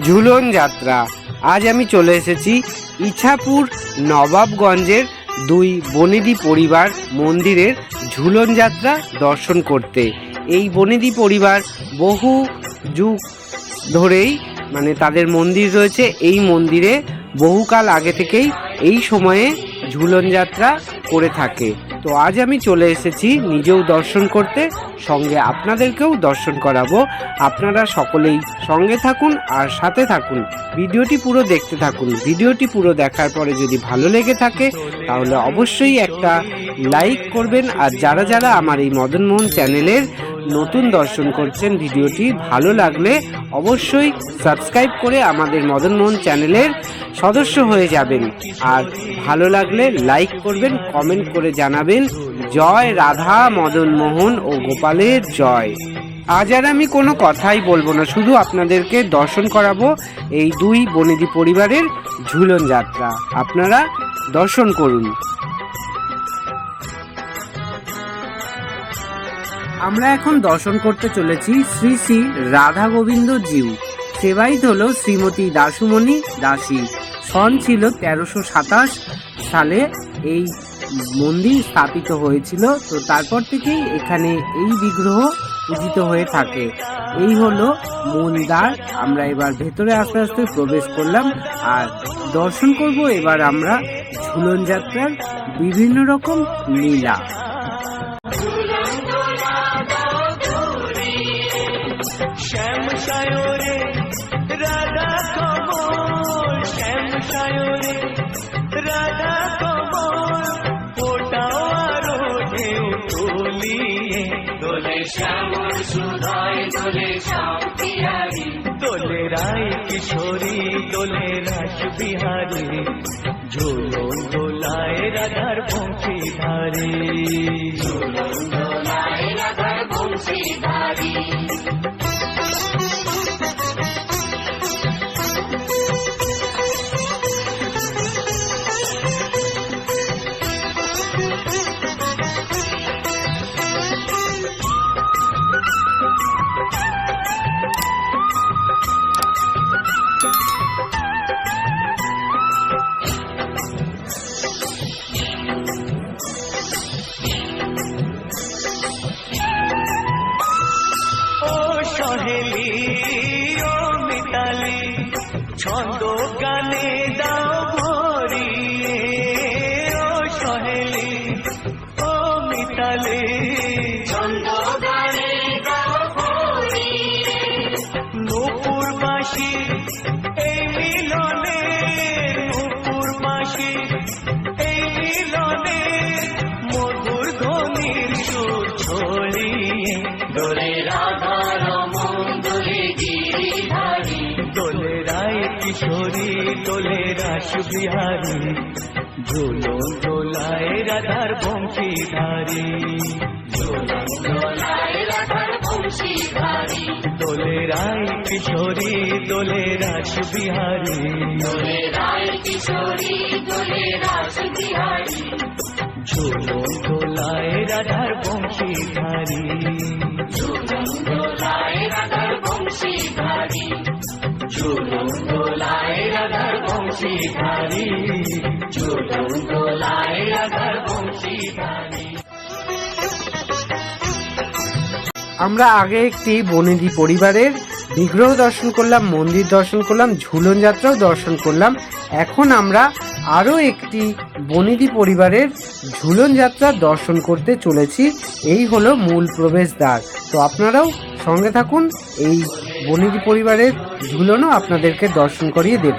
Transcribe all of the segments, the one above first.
ঝুলন যাত্রা। আজ আমি চলে এসেছি ইছাপুর নবাবগঞ্জের দুই বনেদি পরিবার মন্দিরের ঝুলন যাত্রা দর্শন করতে। এই বনেদি পরিবার বহু যুগ ধরেই মানে তাদের মন্দির রয়েছে। এই মন্দিরে বহুকাল আগে থেকেই এই সময়ে ঝুলন যাত্রা করে থাকে। তো আজ আমি চলে এসেছি নিজেও দর্শন করতে, সঙ্গে আপনাদেরকেও দর্শন করাবো। আপনারা সকলেই সঙ্গে থাকুন আর সাথে থাকুন। ভিডিওটি পুরো দেখতে থাকুন। ভিডিওটি পুরো দেখার পরে যদি ভালো লেগে থাকে, তাহলে অবশ্যই একটা লাইক করবেন। আর যারা যারা আমার এই মদনমোহন চ্যানেলের নতুন দর্শন করছেন, ভিডিওটি ভালো লাগলে অবশ্যই সাবস্ক্রাইব করে আমাদের মদনমোহন চ্যানেলের সদস্য হয়ে যাবেন। আর ভালো লাগলে লাইক করবেন, কমেন্ট করে জানাবেন। জয় রাধা মদন মোহন ও গোপালের জয়। আজ আর আমি কোনো কথাই বলব না, শুধু আপনাদেরকে দর্শন করাবো এই দুই বনেদি পরিবারের ঝুলন যাত্রা। আপনারা দর্শন করুন। আমরা এখন দর্শন করতে চলেছি শ্রী শ্রী রাধা গোবিন্দ জিউ। সেবাইত হল শ্রীমতী দাসুমণি দাসী। সন ছিল তেরোশো সাতাশ সালে এই মন্দির স্থাপিত হয়েছিল। তো তারপর থেকেই এখানে এই বিগ্রহ পূজিত হয়ে থাকে। এই হলো মূল দ্বার। আমরা এবার ভেতরে আস্তে আস্তে প্রবেশ করলাম। আর দর্শন করব এবার আমরা ঝুলন যাত্রার বিভিন্ন রকম লীলা। রাধা রায় কিশোরী দোলে রাস বিহারি ঝুলন দোলায় রাধার পৌঁছে ধারে ছন্দ গানে দাও ভরিয়ে ও সহেলি ও মিতালি। ছন্দ গানে দাও ভরিয়ে। নূপুর বাসি এই মিলনে নূপুর বাসি এই মিলনে মধুর ধ্বনির সুর ছড়িয়ে। রায় কিশোরী দোলে রাস বিহারী ঝুলন দোলায় রাধার বংশীধারী। ঝুলন দোলায় রাধার বংশীধারী। দোলে রায় কিশোরী দোলে রাস বিহারী। দোলে রায় কিশোরী দোলে আমরা আগে একটি বনেদি পরিবারের বিগ্রহ দর্শন করলাম, মন্দির দর্শন করলাম, ঝুলন যাত্রাও দর্শন করলাম। এখন আমরা আরও একটি বনেদি পরিবারের ঝুলন যাত্রা দর্শন করতে চলেছি। এই হলো মূল প্রবেশদ্বার। তো আপনারাও সঙ্গে থাকুন, এই বনেদি পরিবারের ঝুলনও আপনাদেরকে দর্শন করিয়ে দেব।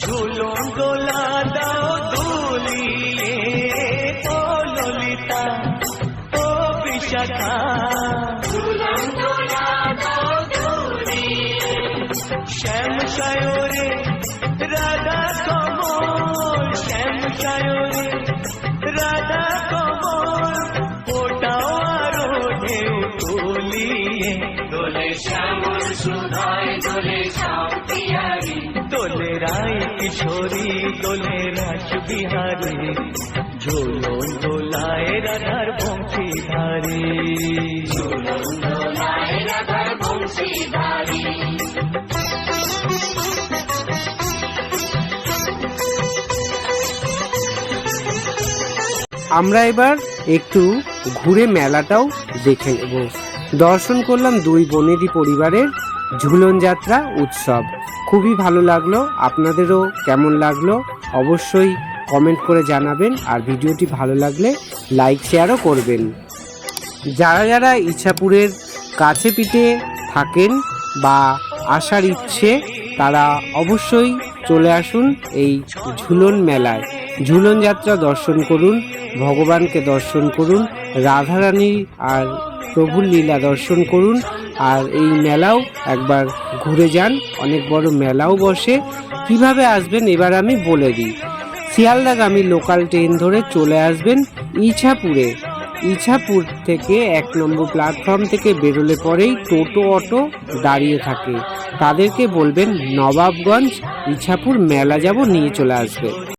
ঝুলন দোলা দাও ললিতা ও শ্যাম সায়রে রাধা কমল শ্যাম সায়রে রাধা কমল ওটাও আরও দোলে রায় কিশোরী দোলে রাস বিহারী ঝোলন দোলায় রাধার বংশী ধারে আমরা এবার একটু ঘুরে মেলাটাও দেখে নেব। দর্শন করলাম দুই বনেদি পরিবারের ঝুলন যাত্রা উৎসব। খুবই ভালো লাগল। আপনাদেরও কেমন লাগল? অবশ্যই কমেন্ট করে জানাবেন আর ভিডিওটি ভালো লাগলে লাইক শেয়ারও করবেন। যারা যারা ইচ্ছাপুরের কাছে পিঠে থাকেন বা আসার ইচ্ছে, তারা অবশ্যই চলে আসুন এই ঝুলন মেলায়। ঝুলন যাত্রা দর্শন করুন, ভগবানকে দর্শন করুন রাধারানী আর প্রভুর লীলা দর্শন করুন আর এই মেলাও একবার ঘুরে যান। অনেক বড় মেলাও বসে। কীভাবে আসবেন এবার আমি বলে দিই। শিয়ালদাগামী লোকাল ট্রেন ধরে চলে আসবেন ইছাপুরে। ইছাপুর থেকে এক নম্বর প্ল্যাটফর্ম থেকে বেরোলে পরেই টোটো, অটো দাঁড়িয়ে থাকে। তাদেরকে বলবেন, নবাবগঞ্জ ইছাপুর মেলা যাব, নিয়ে চলে আসবে।